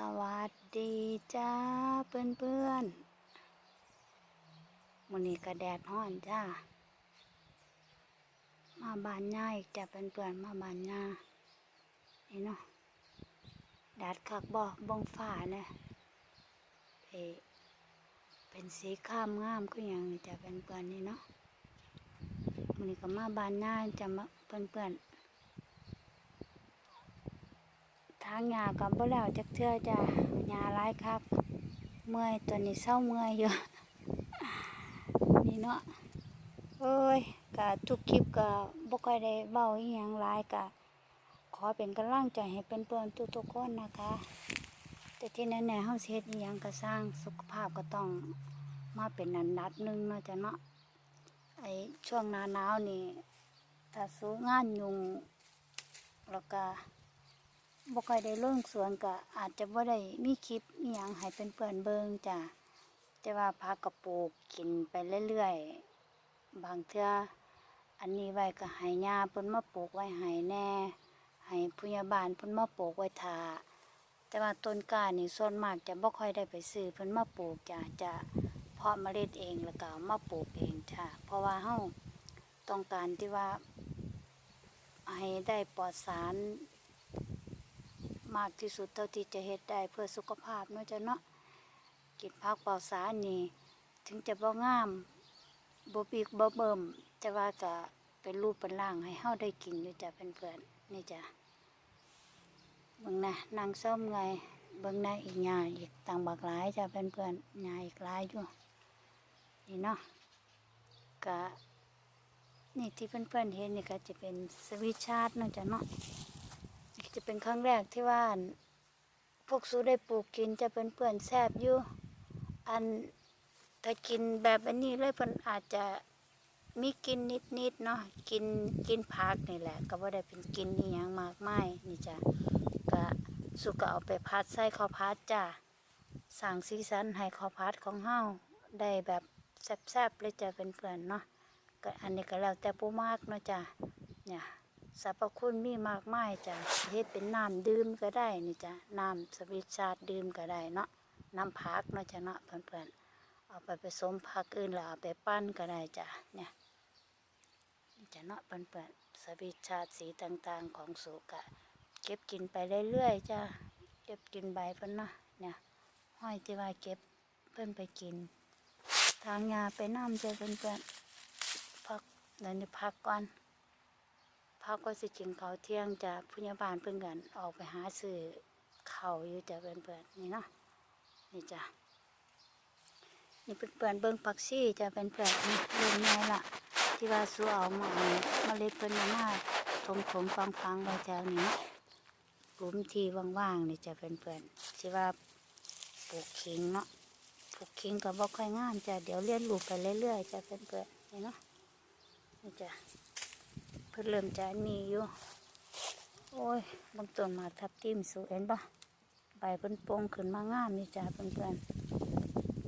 สวัสดีจ้าเพื่อนเพื่อนมื้อนี้ก็แดดร้อนจ้า มาบานย่าอีกจ้าเพื่อนเพื่อนมาบานย่านี่เนาะแดดคักบ่เบ้งฟ้าเนี่ยเอเป็นสีข้ามงามคือหยังจ้าเพื่อนเพื่อนนี่เนาะมื้อนี้ก็มาบานย่าจะมาเพื่อนเพื่อนๆ ทางยากับบ่แล้วจักเทื่อจ้ะยาหลายครับ เมื่อยตัวนี้เศร้าเมื่อยอยู่นี่เนาะเอ้ยกะทุกคลิปก็บ่ค่อยได้เว้าอีหยังหลายกะ ขอเป็นกำลังใจให้เป็นเพื่อนๆทุกๆคนนะคะ แต่ที่แน่ๆเฮาเฮ็ดอีหยังก็สร้างสุขภาพก็ต้องมาเป็นอันดับหนึ่งเนาะจ้ะเนาะไอ้ช่วงหน้าหนาวนี่ถ้าสู้งานยุงแล้วก็ บ่ค่อยได้ลงสวนก็อาจจะบ่ได้มีคลิปอีหยังให้เป็นเพื่อนๆเบิ่งจ้ะแต่ว่าพักก็ปลูกกินไปเรื่อยๆ บางเทื่ออันนี้ไว้ก็ให้ยาเพิ่นมาปลูกไว้ให้แน่ให้ผู้ใหญ่บ้านเพิ่นมาปลูกไว้ทาแต่ว่าต้นกล้านี่ส่วนมากจะบ่ค่อยได้ไปซื้อเพิ่นมาปลูกจ้ะจะเพาะเมล็ดเองแล้วก็มาปลูกเองจ้ะเพราะว่าเฮาต้องการที่ว่าให้ได้ปลอดสาร มากที่สุดเท่าที่จะเฮ็ดได้เพื่อสุขภาพเนาะจ้ะเนาะกินผักปลอดสารนี่ถึงจะบ่งามบ่ปีกบ่เบิ่มแต่ว่าก็เป็นรูปเป็นร่างให้เฮาได้กินอยู่จ้ะเพื่อนๆนี่จ้ะเบิ่งนะนางส้มไงเบิ่งนะอีกหญ้าอีกต่างบักหลายจ้ะเพื่อนๆหญ้าอีกหลายอยู่นี่เนาะก็นี่ที่เพื่อนๆเห็นนี่ก็จะเป็นสวิตชาร์ดเนาะจ้ะเนาะ จะเป็นครั้งแรกที่ว่านพวกซูได้ปลูกกินจะเป็นเปื่อนแซบอยู่อันถ้ากินแบบอันนี้เลยเพิ่นอาจจะมีกินนิดๆเนาะกินกินผักนี่แหละ ก็บ่าได้เป็นกินนี่ยังมากมายนี่จ้ะก็สุก็เอาไปพัดใส่ข้าวพัดจ้ะสั่งสีสันให้ข้าวพัดของเฮาได้แบบแซ่บๆเลยจะเป็นเพื่อนเนาะก็อันนี้ก็แล้วแต่ผู้มากเนาะจ้ะเนี่ย สรรพคุณมีมากมายจ้ะเฮ็ดเป็นน้ำดื่มก็ได้นี่จ้ะน้ำสวิตชาร์ดดื่มก็ได้เนาะน้ำผักเนาะจ้ะเนาะเพื่อนๆเอาไปผสมผักอื่นแล้วเอาไปปั้นก็ได้จ้ะเนี่ยนี่จ้ะเนาะเพื่อนๆสวิตชาร์ดสีต่างๆของสุกะเก็บกินไปเรื่อยๆจ้ะเก็บกินใบเพิ่นเนาะเนี่ยห้อยที่ว่าเก็บเพิ่นไปกิน ทางยาไปน้ำจ้ะเพื่อนๆพักเดี๋ยวนี้พักก่อน พักก็สิกินข้าเที่ยงจากผู้ใหญ่บ้านเพิ่นกันออกไปหาซื้อเขาอยู่จะเพื่อนๆนี่เนาะนี่จ้ะนี่เพื่อนๆเบิ่งผักชีจ้ะเพื่อนๆนี่เรื่องใหญ่ละที่ว่าสู้เอามาเอาเมล็ดเพิ่นเอามาถมถมฟังฟังไว้แถวนี้หลุมที่ว่างๆนี่จะเพื่อนที่ว่าปลูกขิงเนาะปลูกขิงก็บ่ค่อยงามจ้ะเดี๋ยวเรียนรู้ไปเรื่อยๆจะเพื่อนนี่เนาะนี่จ้ะ พิ่นเริ่มจะมีอยู่ โอ้ยบางต้นหมากทับทิมสูเห็นปะใบเพิ่นโป่งขึ้นมางามนี่จ้าเพื่อน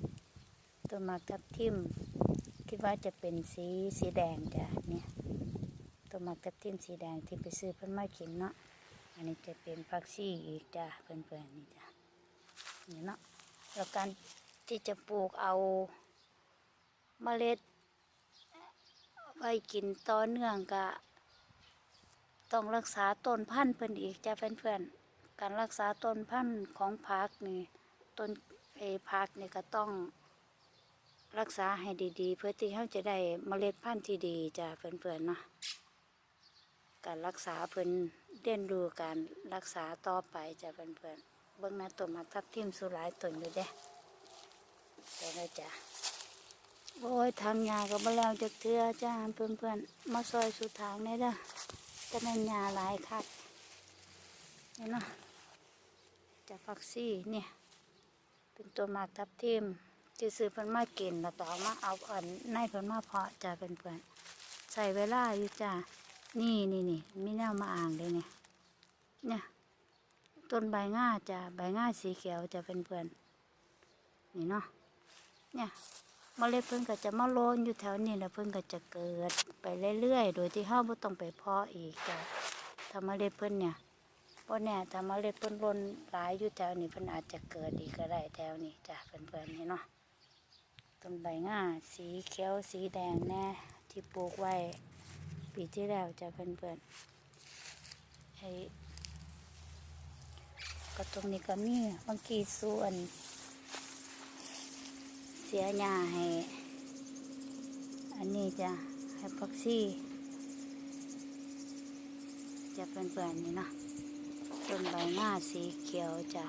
ๆต้นหมากทับทิมคิดว่าจะเป็นสีสีแดงจ้ะเนี่ยต้นหมากทับทิมสีแดงที่ไปซื้อเพิ่นมากินเนาะอันนี้จะเป็นผักชีอีกจ้ะเพื่อนๆนี่จ้ะนี่เนาะแล้วการที่จะปลูกเอาเมล็ดไว้กินต่อเนื่องก็ ต้องรักษาต้นพันธุ์เพิ่นอีกจ้ะเพื่อนๆ การรักษาต้นพันธุ์ของผักนี่ต้นเออผักนี่ก็ต้องรักษาให้ดีๆ เพื่อที่เขาจะได้เมล็ดพันธุ์ที่ดีจ้ะเพื่อนๆเนาะการรักษาเพิ่นเรียนรู้การรักษาต่อไปจ้ะเพื่อนๆเบิ่งหน้าต้นหมากทับทิมสุหลายต้นอยู่เด้เดี๋ยวจ้ะโอ้ยทางยาก็บ่แล้วจักเทื่อจ้าเพื่อนเพื่อนๆมาซอยสุดทางนี่เด้อ จะแม่นยาหลายคักนี่เนาะจะฟักซี่เนี่ย เป็นตัวหมากทับทิมที่ซื้อเพิ่นมากินแล้วก็เอมาเอาอันในเพิ่นมาเพาะจ้าเพื่อนเพื่อนๆใส่เวลาอยู่จ้านี่นี่นี่มีแนวมาอ่างเลยเนี่ยเนี่ยต้นใบง่าจ้าใบง่าสีเขียวจะเป็นเพื่อนนี่เนาะเนี่ย เมล็ดเพิ่นก็จะมาโลนอยู่แถวนี้แล้วเพิ่นก็จะเกิดไปเรื่อยๆ โดยที่เฮาบ่ต้องไปเพาะอีกจ้ะถ้าเมล็ดเพิ่นเนี่ยบ่แน่ถ้าเมาเล็ดเพิ่นล่นหลายอยู่แถวนี้เพิ่นอาจจะเกิดอีกก็ได้แถวนี้จ้ะเพิ่นๆนี่เนาะต้นใบง่าสีเขียวสีแดงแน่ที่ปลูกไว้ปีที่แล้วจ้ะเพิ่นๆไอ้ก็ตรงนี้ก็มีบางกีส่วน เสียหญ้าให้ อันนี้จะให้พักซี่ จะเป็นเปื่อนนี่เนาะต้นใบหน้าสีเขียวจะ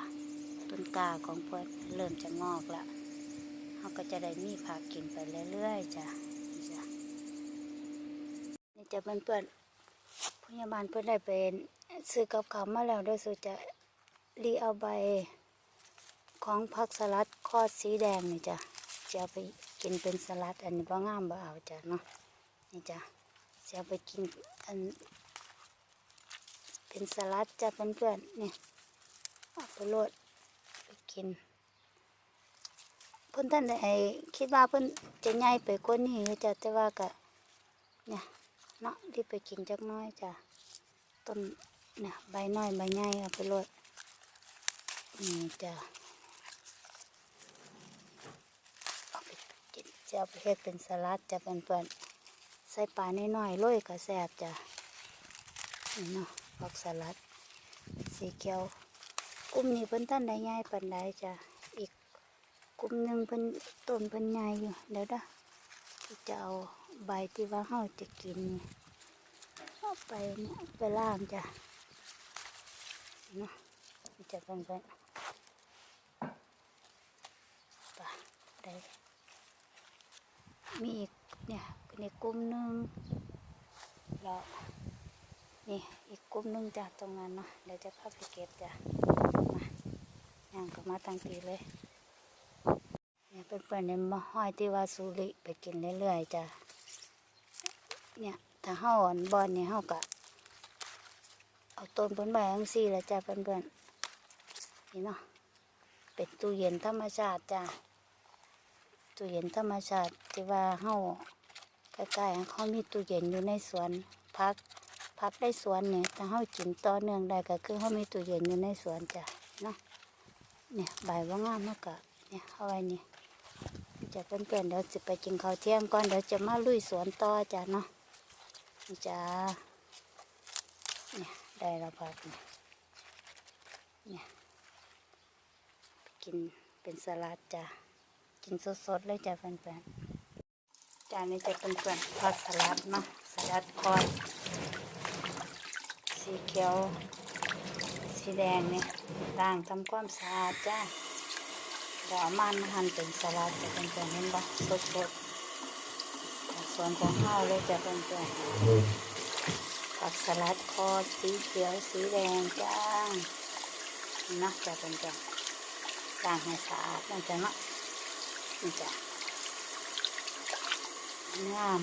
ต้นกาของเพื่อนเริ่มจะงอกล้วเขาก็จะได้มีผักกินไปเรื่อยๆจ้ะจ้ะนี่จะเป็นเปื่อนพยาบาลเพื่อนได้เป็นซื้อกับเขามาแล้วโดยสุจะรีเอาใบของผักสลัดคอดสีแดงนี่จ้ะ จะเอาไปกินเป็นสลัด อันนี้บ่งามบ่เอาจ้ะเนาะนี่จ้ะจะเอาไปกินอัน เป็นสลัดจ้ะเพื่อนๆนี่เอาไปโรดไปกินเพิ่อนท่านไอ้คิดว่าเพิ่อนจะใหญ่ไปกว่านี้จ้ะแต่ว่าก็เนี่ยเนาะรีบไปกินจักน้อยจ้ะต้นเนี่ยใบน้อยใบใหญ่เอาไปโรดนี่จ้ะ เอาไปกิน จะเอาไปเฮ็ดเป็นสลัดจะเป็นเพื่อนใส่ปลาน้อยๆโรยก็แซ่บจ้ะนี่เนาะผักสลัด สีเขียวกลุ่มนี้เพิ่นท่านได้ใหญ่ปานใดจ้ะอีกกลุ่มหนึงเพิ่นต้นเพิ่นใหญ่อยู่เดี๋ยวด้จะเอาใบที่ว่าเฮาจะกินเอาไปเนี่ยไปล้างจ้ะเนาะจะเป็นเพื่อนๆไปได้ มีอีกเนี่ยในกลุ่มหนึ่งแล้วนี่อีกกลุ่มหนึ่งจ้ะตรงนั้นเนาะเดี๋ยวจะพาไปเก็บจ้ะมาย่างก็มาตั้งทีเลยเนี่ยเป็นเพื่อนในมะห้อยที่ว่าสูริไปกินเรื่อยๆจ้ะเนี่ยถ้าเฮาอ่อนบอนเนี่ยเฮาก็เอาต้นเพิ่นใบอังซี่แล้วจ้ะเพื่อนๆนี่เนาะเป็นตู้เย็นธรรมชาติจ้ะ ตู้เย็นธรรมชาติที่ว่าเฮาใกล้ๆเขามีตู้เย็นอยู่ในสวนพักพักได้สวนเนี่ยถ้าเฮากินต่อเนื่องได้ก็คือเฮามีตู้เย็นอยู่ในสวนจ้ะเนาะเนี่ยใบว่างามมากกะเนี่ยเอาไว้นี่จะเพื่อนๆเดี๋ยวจะไปกินข้าวเที่ยงก่อนเดี๋ยวจะมาลุยสวนต่อจ้ะเนาะจ้าเนี่ยได้แล้วพักเนี่ยเนี่ยกินเป็นสลัดจ้ะ กินสดๆเลยจ้ะเพื่อนๆจานนี้จะเป็นเพื่อนผักสลัดเนาะสลัดคอนสีเขียว สีแดงเนี่ยล้างทำความสะอาดจ้าเดี๋ยวเอามันหั่นเป็นสลัดจะเป็นเพื่อนๆเห็นบ่สดๆจากสวนของเฮาวเลยจะเป็นเพื่อนๆผักสลัดคอสีเขียวสีแดงจ้านี่เนาะจะเป็นเพื่อนล้างให้สะอาดนั่นจ้ะเนาะ นี่จ้ะงาม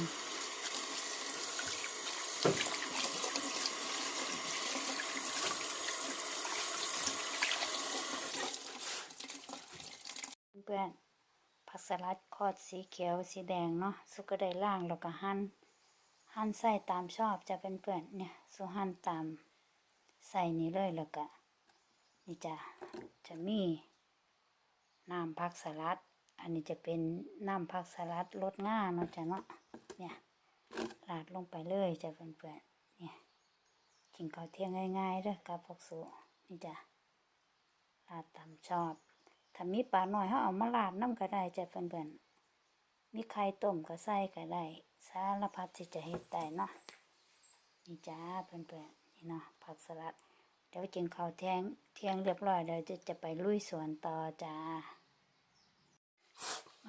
เพื่อนผักสลัดคอดสีเขียวสีแดงเนาะสุก็ได้ล่างแล้วก็หั่นหั่นใส่ตามชอบจะเป็นเพื่อนเนี่ยสุหั่นตามใส่นี้เลยแล้วก็นี่จ้ะจะมีน้ำผักสลัด อันนี้จะเป็นน้ำผักสลัดรสง่าเนาะจ้ะเนาะเนี่ยราดลงไปเลยจ้ะเพื่อนๆเนี่ยกินข้าวเที่ยงง่ายๆเด้อกับพวกสูนี่จ้ะราดตามชอบถ้ามีปลาหน่อยเขาเอามาราดน้ำก็ได้จ้ะเพื่อนๆมีไข่ต้มก็ใส่ก็ได้สารพัดที่จะเฮ็ดได้เนาะนี่จ้าเพื่อนๆนี่เนาะผักสลัดเดี๋ยวกินข้าวเที่ยงเที่ยงเรียบร้อยเดี๋ยวจะจะไปลุยสวนต่อจ้า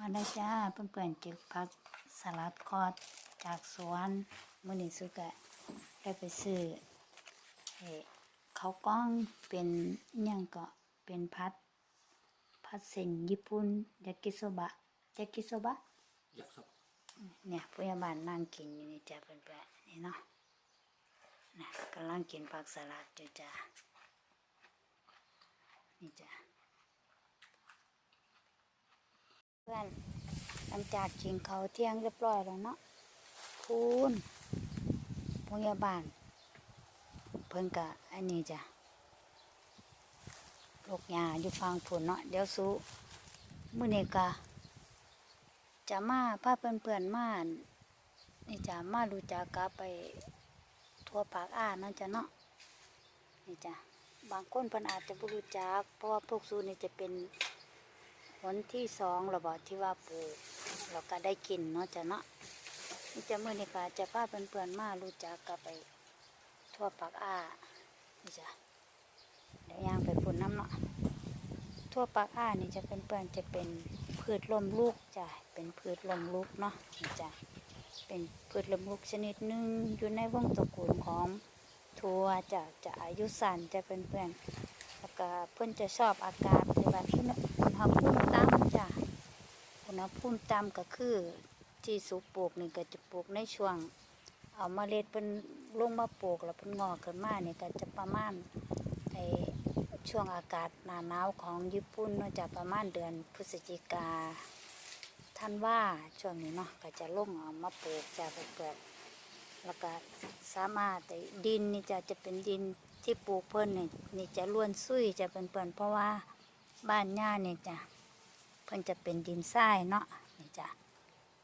มาได้จ้าเพื่อนๆเก็บผักสลัดคอดจากสวนมื้อนี้สุกะได้ไปซื้อเอ่อข้าวกล้องเป็นอิหยังก็เป็นพัดพัดเส้นญี่ปุ่นยากิโซบะยากิโซบะอยากครับเนี่ยพยาบาลนั่งกินอยู่นี่จ้าเพื่อนๆนี่เนาะนะกำลังกินผักสลัดอยู่จ้านี่จ้าเพื่อนหลังจากกินข้าเที่ยงเรียบร้อยแล้วเนาะพูนพยาบาล เพิ่นกะอันนี้จ้ะลูกหญ้าอยู่ฟังผุนเนาะเดี๋ยวสู้มื้อนี้ก็จะมาพาเพื่อนๆมานี่จะมารู้จักกับไปทั่วปากอ้าเนาะจ้ะเนาะนี่จ้ะบางคนเพิ่นอาจจะบ่รู้จักเพราะว่าพวกซูนี่จะเป็น ผลที่สองระบาดที่ว่าปลูกแล้วก็ได้กินเนาะจ้ะเนาะนี่จะมื้อนี้ก็จะพาเพื่อนๆมารู้จักกับไปทั่วปากอ้านี่จ้ะเดี๋ยวยางไปปุ่นน้ำเนาะทั่วปากอ้านี่จะเป็นเปื่อนจะเป็นพืชลมลูกจ้ะเป็นพืชลมลูกเนาะนี่จ้ะเป็นพืชลมลูกชนิดหนึ่งอยู่ในวงตระกูลของทัวจะจะอายุสั้นจะเป็นเพื่อนแล้วก็เพื่อนจะชอบอากาศที่แบบอุณ หภูมิต่ำจ้ะอุณหภูมิต่ำก็คือที่สูปลูกนี่ก็จะปลูกในช่วง เอาเมล็ดเป็นลงมาปลูกแล้วเป็นงอกขึ้นมาเนี่ยก็จะประมาณในช่วงอากาศหนาหนาวของญี่ปุ่นเนาะจะประมาณเดือนพฤศจิกาท่านว่าช่วงนี้เนาะก็จะลงเอามาปลูกจะเปิดแล้วก็สามารถแต่ดินนี่จะจะเป็นดินที่ปลูกเพิ่นนี่นี่จะล้วนซุยจะเป็นเปิ่นเพราะว่า บ้านย่าเนี่ยจ้ะเพิ่นจะเป็นดินทรายเนาะนี่จ้ะ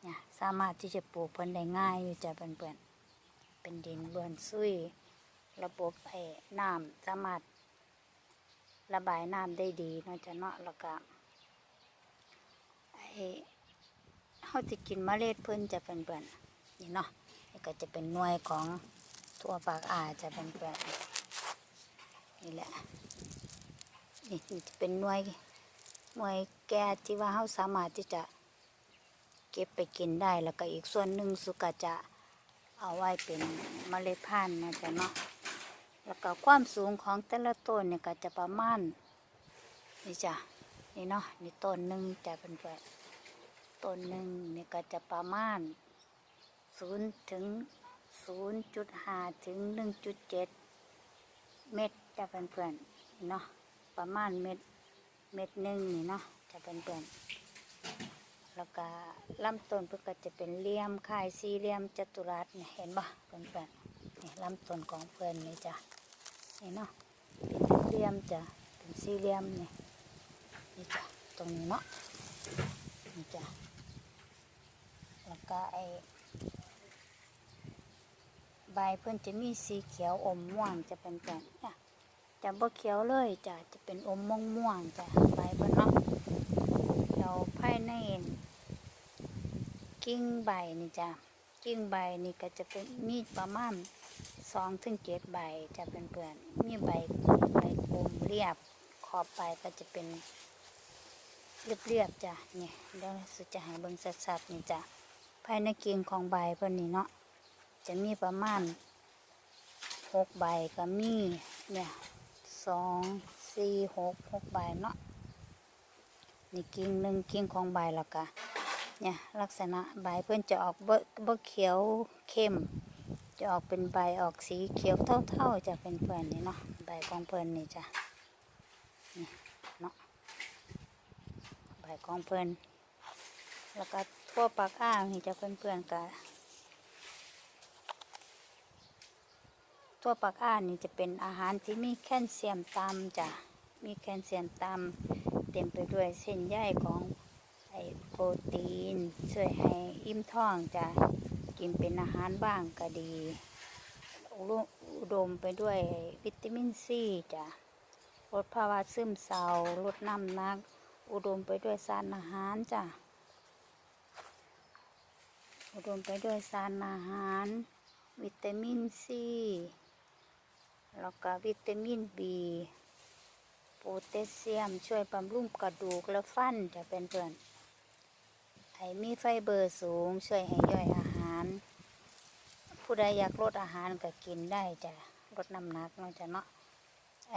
เนี่ยสามารถที่จะปลูกเพิ่นได้ง่ายอยู่จะเป็นเปิ่นเป็นดินล้วนซุยระบบไอ้น้ำสามารถระบายน้ำได้ดีเนาะจ้ะเนาะแล้วก็ไอ้เขาจะกินเมล็ดเพิ่นจะเป็นเปื่อนนี่เนาะนี่ก็จะเป็นหน่วยของทั่วปากอาจะเป็นเปื่อนนี่แหละ นี่จะเป็นหน่วยหน่วยแก่ที่ว่าเขาสามารถที่จะเก็บไปกินได้แล้วก็อีกส่วนหนึ่งสุกจะเอาไว้เป็นเมล็ดพันธุ์นะจ๊ะเนาะแล้วก็ความสูงของแต่ละต้นเนี่ยก็จะประมาณนี่จ้ะนี่เนาะนี่ต้นหนึ่งจะเป็นแบบต้นหนึ่งเนี่ยก็จะประมาณศูนย์ถึงศูนย์จุดห้าถึงหนึ่งจุดเจ็ดเม็ดจะเป็นเพื่อนเนาะ ประมาณเม็ดเม็ดหนึ่งนี่เนาะจะเป็นเพื่นแล้วก็ลำต้นเพื่อก็จะเป็นเหลี่ยมค่ายสี่เหลี่ยมจัตุรัสเนี่ยเห็นปะเพื่อนเพื่อนนี่ลำต้นของเพื่อนนี่จ้ะนี่เนาะเป็นเหลี่ยมจ้ะเป็นสี่เหลี่ยมนี่นี่จ้ะตรงนี้เนาะนี่จ้ะแล้วก็ไอใบเพื่อนจะมีสีเขียวอมม่วงจะเป็นแบบเนี่ย จะบ่เขียวเลยจ้ะจะเป็นอมม่วงม่วงๆจ้ะใบเพื่นเนาะเราภายในกิ่งใบนี่จ้ะกิ่งใบนี่ก็จะเป็นมีประมาณสองถึงเจ็ดใบจะเป็นเปลือนมีใบใบกลมเรียบขอบใบก็จะเป็นเรียบๆจ้ะเนี่ยเดี๋ยวสุดจะห้เบิ่งสัดๆนี่จ้ะภายในกิ่งของใบเพิ่นนี่เนาะจะมีประมาณหกใบก็มีเนี่ย สองสี่หกหกใบเนาะนี่กิ่งหนึ่งกิ่งของใบแล้วก็เนี่ยลักษณะใบเพื่อนจะออกเบอเบอเขียวเข้ม จะออกเป็นใบออกสีเขียวเท่าๆจะเป็นเพื่อนนี่เนาะใบของเพื่อนนี่จ้ะนี่เนาะใบของเพื่อนแล้วก็ทั่วปากอ้างนี่จะเป็นเพื่อนๆกัน ทั่วปากอ้านี่จะเป็นอาหารที่มีแคลเซียมต่ำจ้ะมีแคลเซียมต่ำเต็มไปด้วยเส้นใยของไอโปรตีน ช่วยให้อิ่มท้องจะกินเป็นอาหารบ้างก็ดีอุดมอุดมไปด้วยวิตามินซีจ้ะลดภาวะซึมเศร้าลดน้ำหนัก อุดมไปด้วยสารอาหารจ้ะอุดมไปด้วยสารอาหาร วิตามินซี แล้วก็วิตามินบีโพแทสเซียมช่วยบำรุงกระดูกและฟันจะเป็นเพื่อนไอมีไฟเบอร์สูง ช่วยให้ย่อยอาหาร ผู้ใดอยากลดอาหารก็กินได้จ้ะลดน้ำหนักเนาะจ้ะเนาะไอ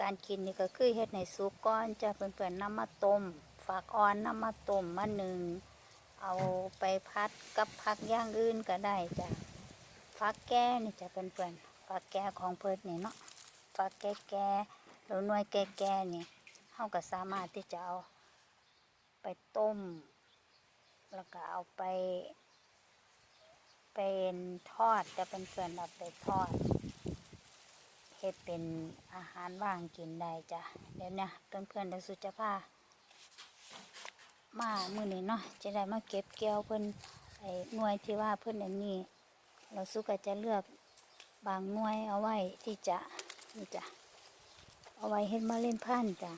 การกินนี่ก็คือเฮ็ดในสุกก้อนจะเพื่อนๆนำมาต้มฝากอ่อนน้ำมาต้มมาหนึ่งเอาไปพัดกับผักย่างอื่นก็ได้จ้ะฟักแก้นี่จะเป็นเพื่อน ฟักแก้ของเพิ่นนี่เนาะฟักแก้แก่หรือหน่วยแก่แก่นี่เฮาก็สามารถที่จะเอาไปต้ม แล้วก็เอาไป เป็นทอดจะเป็นเพื่อนเอาไปทอดเฮ็ดเป็นอาหารว่างกินได้จ้ะเดี๋ยวเนี่ยเพื่อนๆเดี๋ยวสุจะพามามื้อนี้เนาะจะได้มาเก็บเกี่ยวเพิ่อนไอ้หน่วยที่ว่าเพิ่อนอันนี้ เราสุก็จะเลือก บางหน่วยเอาไว้ที่จะนี่จ้ะเอาไว้เฮ็ดมาเล่นพันจ้ะ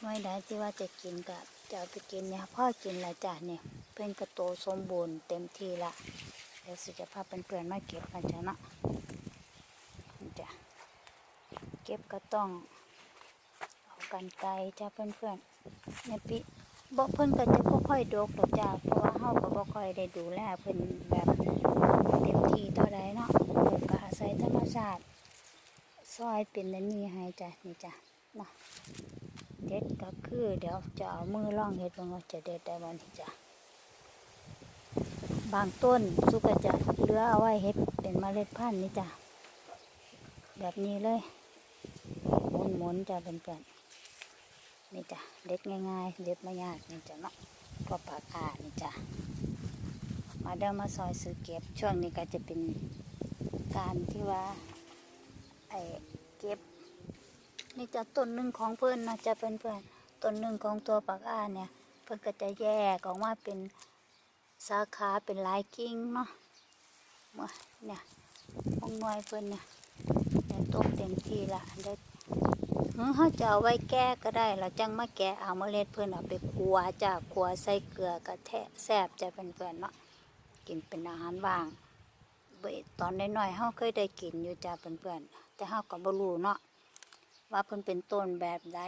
หน่วยใดที่ว่าจะกินก็จะเอาไปกินเนี่ยพ่อกินละจ้ะเนี่ยเพิ่นก็โตสมบูรณ์เต็มที่ละเดี๋ยวสุจะพาเพื่อนๆมาเก็บกันจ้ะเนาะนี่จ้ะเก็บก็ต้องเอากันไกลจ้ะเพื่อนๆในปีบ่เพิ่อนก็จะบ่ค่อยดกดอกจ้ะเพราะว่าเฮาก็บ่ค่อยได้ดูแลเพิ่นแบบเต็มที่เท่าใดเนาะ ปลูกก็อาศัยธรรมชาติ ซอยเป็นอันนี้ให้จ้ะนี่จ้ะนะเด็ดก็คือ เดี๋ยวจะเอามือล่องเฮ็ดเบิ่งว่าจะเด็ดได้บ่นี่จ้ะบางต้นสุกจะเลือเอาไว้เฮ็ดเป็นเมล็ดพันธุ์นี่จ้ะแบบนี้เลยหมุนหมุนๆจะเป็นเพื่อนๆนี่จ้ะเด็ดง่ายๆเด็ดไม่ยากนี่จ้ะเนาะก็ปากอานี่จ้ะมาเดินมาซอยซื้อเก็บช่วงนี้ก็จะเป็น การที่ว่าไอ้เก็บ นี่จะต้นหนึ่งของเพื่อนนะจะเป็นเพื่อนต้นหนึ่งของตัวปากอาเนี่ยเพื่อนก็จะแยกออกมาเป็นสาขาเป็นหลายกิ่งเนาะมื่อเนี่ยมองน่วยเพื่อนเนี่ยเดี๋ยต้มเต็มที่ละเดี๋ยวเออเขาจะเอาไว้แก้ก็ได้เราจังมาแกะเอาเมล็ดเพื่อนเอาไปคั่วจ้าคั่วใส่เกลือกระแทะแซบจะเป็นเพื่อนเนาะกินเป็นอาหารว่าง ตอนน้อยๆเขาเคยได้กินอยู่จ้าเพื่อนๆแต่เขาก็บ่รู้เนาะว่าเพิ่นเป็นต้นแบบใด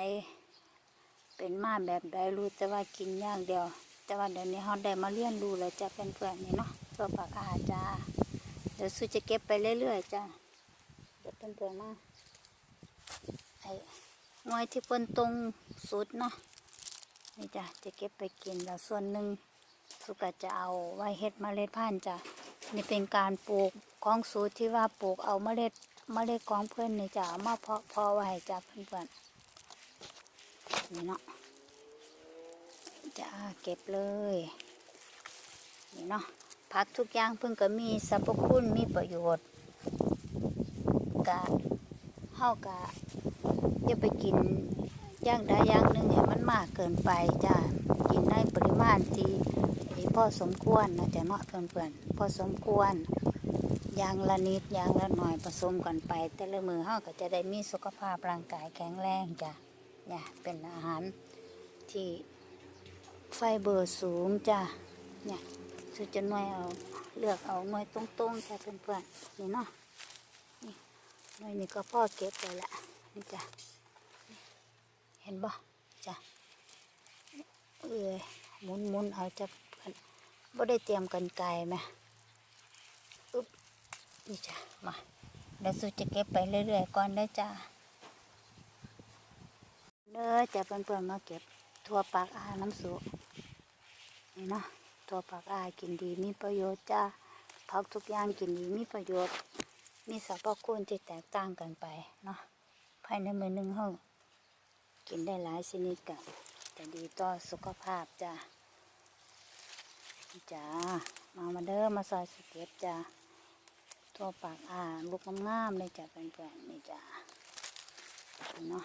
เป็นมาแบบใดรู้แต่ว่ากินอย่างเดียว แต่ว่าเดี๋ยวนี้เขาได้มาเรียนรู้แล้วจ้าเพื่อนๆนี่เนาะตัวปากอาจ้าเดี๋ยวสุจะเก็บไปเรื่อยๆจ้าเดี๋ยวเพื่อนๆมาไอ้งอยที่เพิ่นตรงสุดเนาะนี่จ้ะจะเก็บไปกินแล้วส่วนหนึ่งสุกะจะเอาไว้เฮ็ดเมล็ดพันธุ์จ้ะ นี่เป็นการปลูกของสูตรที่ว่าปลูกเอาเมล็ดเมล็ดของเพื่อนนี่จะเอามาเพาะเพาะไว้จ้ะเพื่อนๆนี่เนาะจะเก็บเลยนี่เนาะผักทุกอย่างเพิ่งก็มีสรรพคุณมีประโยชน์กะเฮากะอย่าไปกินย่างใดอย่างหนึ่งให้มันมากเกินไปจ้ากินในปริมาณที่ ที่พอสมควรนะจ๊ะเนาะเพื่อนๆพอสมควรยางละนิดยางละหน่อยผสมกันไป แต่ละมือเฮาก็จะได้มีสุขภาพร่างกายแข็งแรงจ้ะเนี่ยเป็นอาหารที่ไฟเบอร์สูงจ้ะเนี่ยสุดจะหน่วยเอาเลือกเอาหน่วยตรงๆจ้ะเพื่อนๆนี่เนาะหน่อยนี่ก็พ่อเก็บไปละนี่จ้ะเห็นบ่จ้ะเอ้ยหมุนหมุนเอาจะ บ่ได้เตรียมกันไกลไหมอึ๊บนี่จ้ะมาเดี๋ยวสุจะเก็บไปเรื่อยๆก่อนเด้จ้ะเด้อจะเพื่อนๆมาเก็บทั่วปากอาน้ำสุนี่เนาะทั่วปากอากินดีมีประโยชน์จ้าผักทุกอย่างกินดีมีประโยชน์ มีสรรพคุณที่แตกต่างกันไปเนาะภายในมือหนึ่งห้องกินได้หลายชนิดกันแต่ดีต่อสุขภาพจ้า จ้า มามาเด้อมาซอยสเก็บจ้าทั่วปากอ่าลูกงามๆเลยจ้าเปื่อนๆนี่จ้าเนาะ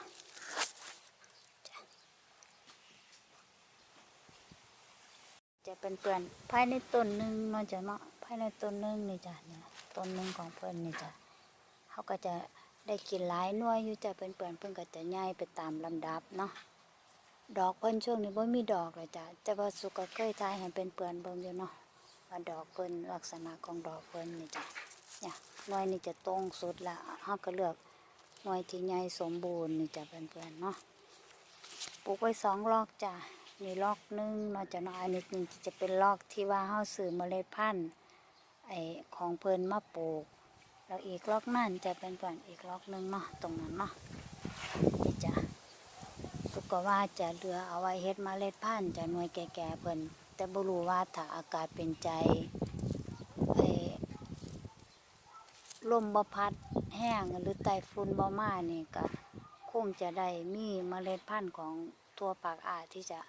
จะเป็นเพื่อนภายในต้นหนึ่งเนาะจ้ะเนาะภายในต้นหนึ่งนี่จ้ะเนี่ยต้นหนึ่งของเพิ่อนนี่จ้ะเขาก็จะได้กินหลายน่วยอยู่จ้ะเพิ่นเพิ่นเพิ่นก็จะใหญ่ไปตามลำดับเนาะ ดอกเพิ่นช่วงนี้บ่มีดอกเลยจ้ะแต่ว่าสุกก็เคยทายให้เป็นเปื่อนเบิ่งอยู่เนาะว่าดอกเพิ่นลักษณะของดอกเพิ่นนี่จ้ะเนี่ยหน่วยนี่จะตรงสุดละเฮาก็เลือกหน่วยที่ใหญ่สมบูรณ์นี่จ้ะเพื่อนๆเนาะปลูกไว้สองลอกจ้ะนี่ลอกหนึงนาะจ้ะนาะอันนี้หนึงจะเป็นลอกที่ว่าเฮาซื้อเมล็ดพันธุ์ไอของเพิ่นมาปลูกแล้วอีกล็อกนั่นจะเป็นก่อนอีกล็อกหนึงเนาะตรงนั้นเนาะ ก็ว่าจะเหลือเอาไว้เฮ็ดเมาเล็ดพันธุ์จะหน่วยแก่ๆเพิ่นแต่บ่รู้ว่าถ้าอากาศเป็นใจไอลมบ่พัดแห้งหรือไต้ฝุ่นบ่มานี่ก็คงจะได้มีเมล็ดพันธุ์ของตัวปากอาที่จะ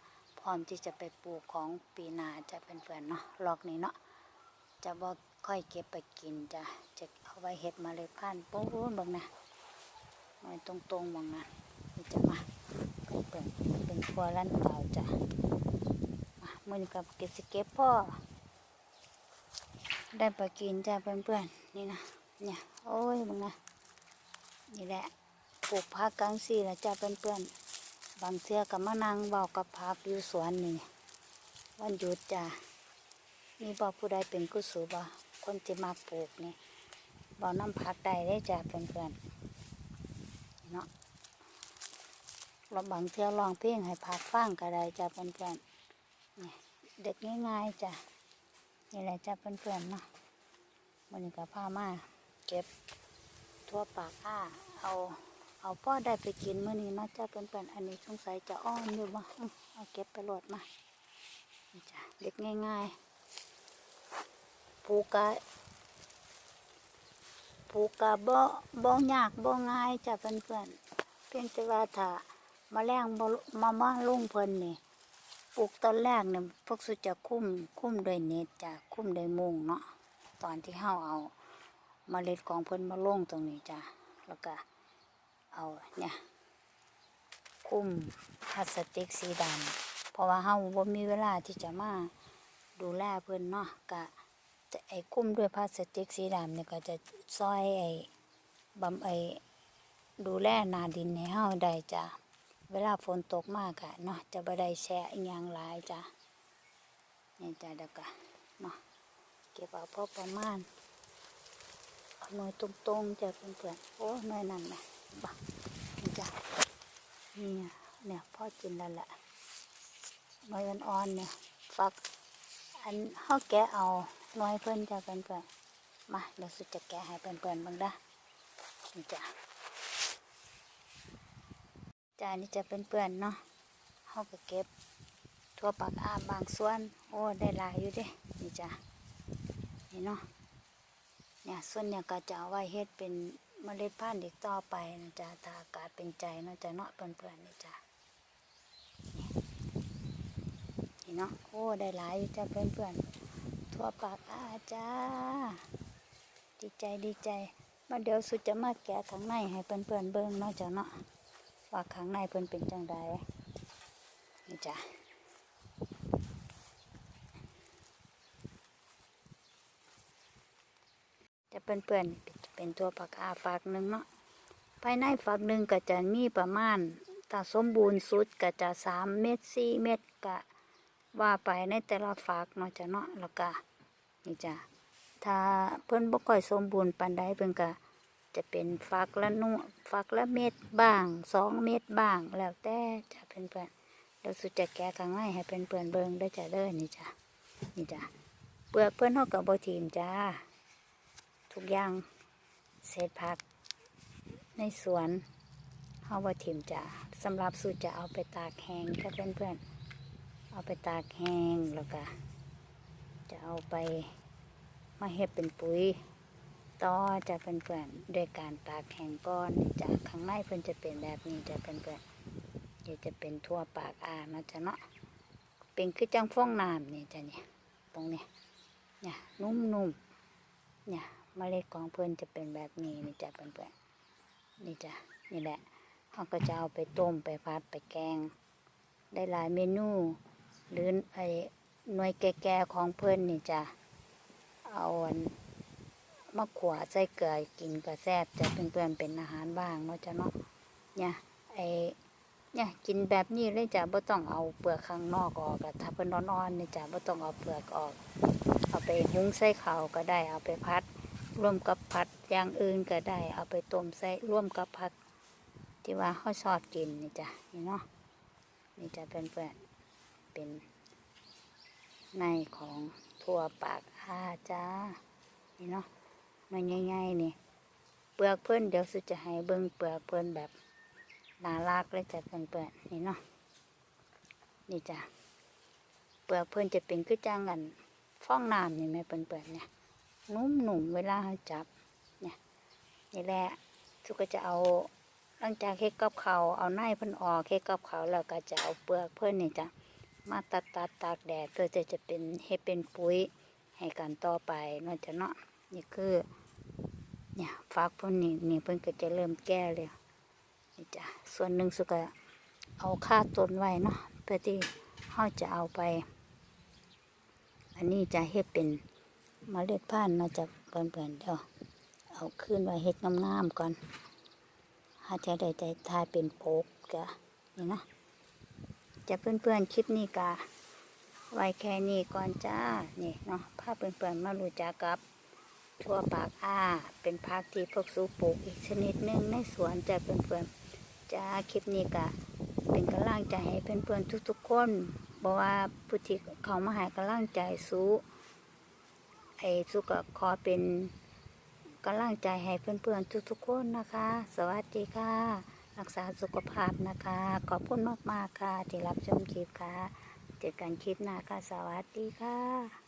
พร้อมที่จะไปปลูกของปีหน้าจะเป็นเพื่อนเนาะลอกนี้เนาะจะบ่ค่อยเก็บไปกินจะจะเอาไว้เฮ็ดเมาเล็ดพันธุ์ปูนเบิ่งนะหน่อยตรงๆมองนะนี่จะมา เป็นเป็นครัวลั่นเตาจ้ะมือกับเก็บสเก็บพ่อ ได้ไปกินจ้ะเพื่อนๆ นี่นะ เนี่ย โอ้ยมึงนะ นี่แหละ ปลูกผักกลางสี่ละจ้ะเพื่อนๆ บางเทื่อกับมะนางบอกกับผักอยู่สวนนี่ วันหยุดจ้ะมีบอกผู้ใดเป็นกุศลบ่คนที่มาปลูกนี่บอกน้ำผักได้ได้จ้ะเพื่อนๆ เนาะ เราบางเทื่อลองเพลงให้ผักฟังก็ได้จ้ะเพื่อนๆนี่เด็กง่ายๆจ้ะนี่แหละจ้าเพื่อนๆเนาะมันนี้ก็พามาเก็บทั่วปากอ้าเอาเอาพ่อได้ไปกินเมื้อนี้นะจ้าเพื่อนๆอันนี้สงสัยจะอ้อนอยู่บ่เอาเก็บไปโหลดมาจ้ะเด็กง่ายๆปูกกะปูกกะบ่บ่ยากบ่ง่ายจ้าเพื่อนๆเพียงแต่ว่าถ้า มาแรงมามาลงเพลินนี่ปลูกตอนแรกเนี่ยพวกสุจะคุ้มคุ้มโดยเน็ตจ้ะคุ้มโดยมุงเนาะตอนที่เฮาเอาเมล็ดของเพิ่นมาลงตรงนี้จ้ะแล้วก็เอาเนี่ย คุ้มพลาสติกสีดำเพราะว่าเฮาบ่มีเวลาที่จะมาดูแลเพิ่นเนาะก็จะไอ้คุ้มด้วยพลาสติกสีดำเนี่ยก็จะซอยไอ้บำไอ้ดูแลนาดินให้เฮาได้จ้ะ เวลาฝนตกมากอะเนาะจะบ่ได้แช่อย่างหลายจ้ะนี่จ้ะเด็กกะเนาะเก็บเอาพอประมาณเอาหน่อยตรงๆจ้ะเพื่อนๆโอ้หน่อยนั่นนะบ่นี่จ้ะนี่เนี่ยเนี่ยพ่อกินแล้วแหละหน่อยอ่อนๆเนี่ยฟักอันเฮาแกะเอาหน่อยเพิ่นจ้ะเพื่อนๆมาเดี๋ยวสุดจะแกะให้เพื่อนๆบ้างด้นี่จ้ะ จานนี้จะเป็นเปื่อนเนาะเขาก็เก็บทั่วปากอาบางส่วน โอ้ ได้หลายอยู่เด้ นี่จ้ะนี่เนาะ เนี่ยส่วนเนี่ยก็จะเอาไว้เฮ็ดเป็นเมล็ดพันธุ์อีกต่อไปนะจ๊ะถ้าอากาศเป็นใจเนาะจะเนาะเปื่อนๆนี่จ้ะนี่เนาะ โอ้ ได้หลายอยู่จ้ะเพื่อนๆทั่วปากอาจ้า ดีใจดีใจมาเดี๋ยวสุดจะมาแกะข้างในให้เพื่อนๆเบิ่งเนาะจ้ะเนาะ ว่าข้างในเพิ่นเป็นจังใดนี่จ้ะจะเปื่อนจะเป็นตัวปากอาฝากหนึ่งเนาะภายในฝากหนึ่งก็จะมีประมาณถ้าสมบูรณ์สุดก็จะสามเม็ดสี่เม็ดก็ว่าไปในแต่ละฝากเนาะจ้ะเนาะแล้วก็นี่จ้ะถ้าเพิ่นบ่ค่อยสมบูรณ์ปานใดเพิ่นก็ จะเป็นฟักละนุ่ฟักละเม็ดบ้างสองเม็ดบ้างแล้วแต่จะเป็นเพื่อนๆเราสุดจะแกะข้างในให้เป็นเพื่อนๆเบิงได้จ้ะเด้อนี่จ้ะนี่จ้ะเปลือกเพื่อนเขากับบทีมจ้าทุกอย่างเศษผัก ในสวนเขาบทีมจ้าสำหรับสุดจะเอาไปตากแห้งถ้าเพื่อนๆเอาไปตากแห้งแล้วก็จะเอาไปมาเฮ็ดเป็นปุ๋ย ต่อจะเป็นเพื่อนๆด้วยการตากแห้งก้อนจากข้างในเพื่อนจะเป็นแบบนี้จะเพื่อนๆเดี๋ยวจะเป็นทั่วปากอ่านนจะเนาะเป็นคือจังฟองน้ำนี่จ้ะเนี่ยตรงเนี้เนี่ยนุ่มๆเนี่ยเมล็ดของเพื่อนจะเป็นแบบนี้นี่จ้ะเพื่อนๆนี่จ้ะนี่แหละเขาก็จะเอาไปต้มไปพัดไปแกง ได้หลายเมนูหรือไอ้หน่วยแก่ๆของเพื่อนนี่จ้ะเอาอัน มะขวาใส่เกลือกินก็แซ่บจะเป็นเพื่อนๆเป็นอาหารบ้างเนาะจ้ะเนาะเนี่ยไอเนี่ยกินแบบนี้เลยจ้ะบ่ต้องเอาเปลือกข้างนอกออกอะถ้าเพิ่นอ่อนๆนี่จ้ะบ่ต้องเอาเปลือกออก เอาไปหุงใส่ข้าวก็ได้เอาไปพัด ร่วมกับผัดอย่างอื่นก็ได้ เอาไปต้มใส่ร่วมกับผักที่ว่าเขาชอบกินนี่จ้ะนี่เนาะนี่จะเป็นเพื่อนๆเป็นในของทั่วปากอาจ้านี่เนาะ มันง่ายๆนี่เปลือกเพิ่นเดี๋ยวสุจะให้เบิ่งเปลือกเพิ่นแบบน่ารักเลยจ้ะเพื่อนๆนี่เนาะนี่จ้ะเปลือกเพิ่นจะเป็นคือจังกันฟองน้ำนี่แม่เพื่อนเนี่ยนุ่มๆเวลาเราจับเนี่ยนี่แหละสุก็จะเอาหลังจากเฮ็ดกับเขาเอาในเพิ่นออกเฮ็ดกับเขาแล้วก็จะเอาเปลือกเพิ่นนี่จ้ะมาตัดตัดตากแดดเพื่อจะจะเป็นเฮ็ดเป็นปุ๋ยให้กันต่อไปเนาะจ้ะเนาะ นี่คือ เนี่ยฟักพวกนี้นี่เพิ่นก็จะเริ่มแก่เลยนี่จ้ะส่วนหนึ่งสุก็เอาค่าต้นไว้เนาะเพื่อที่เขาจะเอาไป อันนี้จะเฮ็ดเป็นเมล็ดพันธุ์เนาะจากเพื่อนๆเดี๋ยวเอาขึ้นไว้เฮ็ดงามๆก่อนหาจะได้ใจทายเป็นโป๊กจ้ะนี่นะจะเพื่อนๆคลิปนี้กะไว้แค่นี้ก่อนจ้า นี่เนาะพาเพื่อนๆมารู้จักกับ ทั่วปากอ้า เป็นพักที่พวกสูปลูกอีกชนิดหนึ่งในสวนจะเพื่อนๆจ้าคลิปนี้กะเป็นกำลังใจให้เพื่อนๆทุกๆคนบอกว่าผู้ที่เขามาให้กำลังใจสูไอ้สู้ก็ขอเป็นกำลังใจให้เพื่อนๆทุกๆคนนะคะ สวัสดีค่ะ รักษาสุขภาพนะคะ ขอบคุณมากๆค่ะ ที่รับชมคลิปค่ะ เจอกันคลิปหน้าค่ะ สวัสดีค่ะ